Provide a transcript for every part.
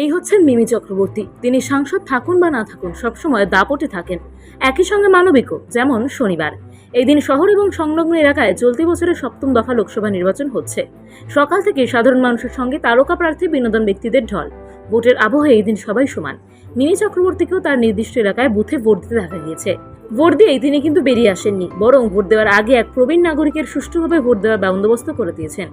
এই হচ্ছেন মিমি চক্রবর্তী। তিনি সাংসদ থাকুন বা না থাকুন, সবসময় দাপটে থাকেন। একই সঙ্গে মানবিকও, যেমন শনিবার। এই দিন শহর এবং সংলগ্ন এলাকায় চলতি বছরের সপ্তম দফা লোকসভা নির্বাচন হচ্ছে। সকাল থেকে সাধারণ মানুষের সঙ্গে তারকা প্রার্থী বিনোদন ব্যক্তিদের ঢল। ভোটের আবহে এই দিন সবাই সমান। মিমি চক্রবর্তীকেও তার নির্দিষ্ট এলাকায় বুথে ভোট দিতে দেখা গিয়েছে। ভোট দিয়েই তিনি কিন্তু বেরিয়ে আসেননি, বরং ভোট দেওয়ার আগে এক প্রবীণ নাগরিকের সুষ্ঠুভাবে ভোট দেওয়ার বন্দোবস্ত করে দিয়েছেন।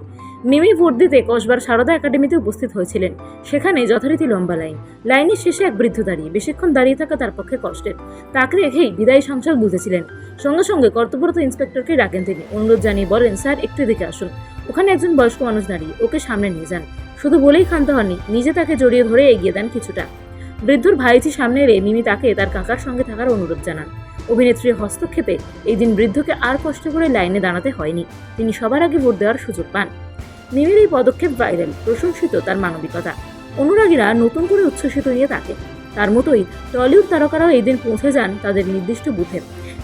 মিমি ভোট দিতে কসবার সারদা একাডেমিতে উপস্থিত হয়েছিলেন, সেখানে যথারীতি লম্বা লাইন, লাইনের শেষে এক বৃদ্ধ দাঁড়িয়ে বেশিক্ষণ দাঁড়িয়ে থাকা তার পক্ষে কষ্টের। তাকে রেখেই বিদায়ী সাংসদ বুঝেছিলেন। সঙ্গে সঙ্গে কর্তব্যরত ইন্সপেক্টরকে ডাকেন তিনি। অনুরোধ জানিয়ে বলেন, স্যার, একটু এদিকে আসুন। ওখানে একজন বয়স্ক মানুষ দাঁড়িয়ে, ওকে সামনে নিয়ে যান। শুধু বলেই ক্ষান্ত হননি, নিজে তাকে জড়িয়ে ধরে এগিয়ে দেন কিছুটা। বৃদ্ধর ভাইজি সামনে এলে মিমি তাকে তার কাকার সঙ্গে থাকার অনুরোধ জানান। অভিনেত্রীর হস্তক্ষেপে এই দিন বৃদ্ধকে আর কষ্ট করে লাইনে দাঁড়াতে হয়নি। তিনি সবার আগে ভোট দেওয়ার সুযোগ পান। মিমির এই পদক্ষেপ ভাইরাল, প্রশংসিত তার মানবিকতা। অনুরাগীরা নতুন করে উচ্ছ্বসিত নিয়ে তাকে তার মতোই টলিউড তারকারাও এই দিন পৌঁছে যান তাদের নির্দিষ্ট বুথে।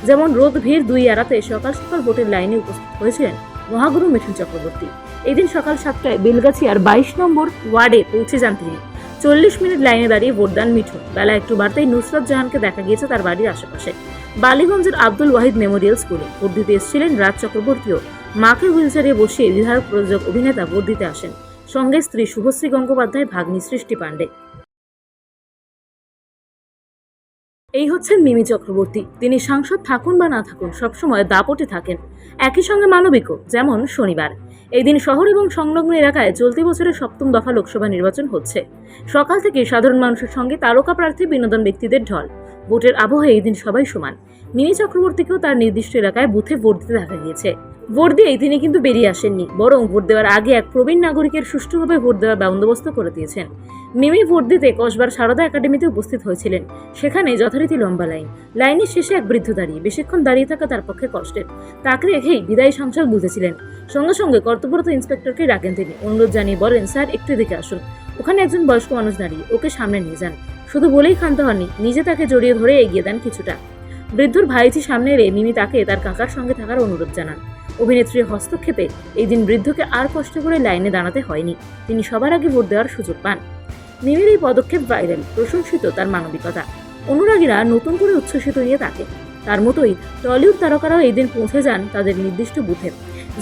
যেমন রোদ ভিড় দুই এড়াতে সকাল সকাল ভোটের লাইনে উপস্থিত হয়েছিলেন মহাগুরু মিঠুন চক্রবর্তী। এদিন সকাল সাতটায় বেলগাছিয়ার বাইশ নম্বর ওয়ার্ডে পৌঁছে যান তিনি। চল্লিশ মিনিট লাইনে দাঁড়িয়ে ভোটদান মিঠুন। বেলা একটু বাড়তেই নুসরত জাহানকে দেখা গিয়েছে তার বাড়ির আশেপাশে। বালিগঞ্জের আব্দুল ওয়াহিদ মেমোরিয়াল স্কুলে ভোট দিতে এসেছিলেন রাজ চক্রবর্তীও মাকে হুইল হুইলচেয়ারে বসিয়ে বিধায়ক প্রযোজক অভিনেতা ভোট দিতে আসেন। সঙ্গে স্ত্রী শুভশ্রী গঙ্গোপাধ্যায়, ভাগ্নি সৃষ্টি পাণ্ডে। এই হচ্ছেন মিমি চক্রবর্তী। তিনি সাংসদ থাকুন বা না থাকুন, সবসময় দাপটে থাকেন। একই সঙ্গে মানবিকও, যেমন শনিবার। এই দিন শহর এবং সংলগ্ন এলাকায় চলতি বছরের সপ্তম দফা লোকসভা নির্বাচন হচ্ছে। সকাল থেকে সাধারণ মানুষের সঙ্গে তারকা প্রার্থী বিনোদন ব্যক্তিদের ঢল। ভোটের আবহে এই দিন সবাই সমান। মিনি চক্রবর্তীকেও তার নির্দিষ্ট এলাকায় বুথে ভোট দিতে দেখা গিয়েছে। ভোট দিয়েই তিনি কিন্তু বেরিয়ে আসেননি, বরং ভোট দেওয়ার আগে এক প্রবীণ নাগরিকের সুষ্ঠুভাবে ভোট দেওয়ার বন্দোবস্ত করে দিয়েছেন। মিমি ভোট দিতে কসবার সারদা একাডেমিতে উপস্থিত হয়েছিলেন। সেখানে যথারীতি লম্বা লাইন, লাইনের শেষে এক বৃদ্ধ দাঁড়িয়ে বেশিক্ষণ দাঁড়িয়ে থাকা তার পক্ষে কষ্টের। তাকে রেখেই বিদায়ী সাংসদ বুঝেছিলেন। সঙ্গে সঙ্গে কর্তব্যরত ইন্সপেক্টরকে ডাকেন তিনি। অনুরোধ জানিয়ে বলেন, স্যার, একটু এদিকে আসুন। ওখানে একজন বয়স্ক মানুষ দাঁড়িয়ে ওকে সামনে নিয়ে যান। শুধু বলেই ক্ষান্ত হননি, নিজে তাকে জড়িয়ে ধরে এগিয়ে দেন কিছুটা। বৃদ্ধর ভাইজি সামনে এলে মিমি তাকে তার কাকার সঙ্গে থাকার অনুরোধ জানান। অভিনেত্রীর হস্তক্ষেপে এই দিন বৃদ্ধকে আর কষ্ট করে লাইনে দাঁড়াতে হয়নি, তিনি সবার আগে ভোট দেওয়ার সুযোগ পান। মিমির এই পদক্ষেপ ভাইরাল, প্রশংসিত তার মানবিকতা। অনুরাগীরা নতুন করে উচ্ছ্বসিত নিয়ে তাকে তার মতোই টলিউড তারকারাও এই দিন পৌঁছে যান তাদের নির্দিষ্ট বুথে।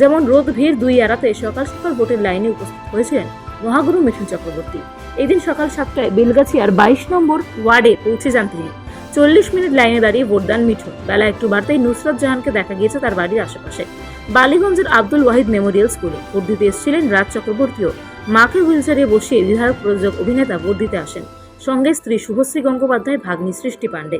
যেমন রোদ ভিড় দুই এড়াতে সকাল সকাল ভোটের লাইনে উপস্থিত হয়েছিলেন মহাগুরু মিঠুন চক্রবর্তী। এদিন সকাল সাতটায় বেলগাছিয়ার বাইশ নম্বর ওয়ার্ডে পৌঁছে যান তিনি। চল্লিশ মিনিট লাইনে দাঁড়িয়ে ভোটদান মিঠুন বেলা একটু বাড়তেই নুসরত জাহানকে দেখা গিয়েছে তার বাড়ির আশেপাশে। বালিগঞ্জের আব্দুল ওয়াহিদ মেমোরিয়াল স্কুলে ভোট দিতে এসেছিলেন রাজ চক্রবর্তীও। মাকে হুইলচেয়ারে বসিয়ে বিধায়ক প্রযোজক অভিনেতা ভোট দিতে আসেন। সঙ্গে স্ত্রী শুভশ্রী গঙ্গোপাধ্যায়, ভাগ্নি সৃষ্টি পাণ্ডে।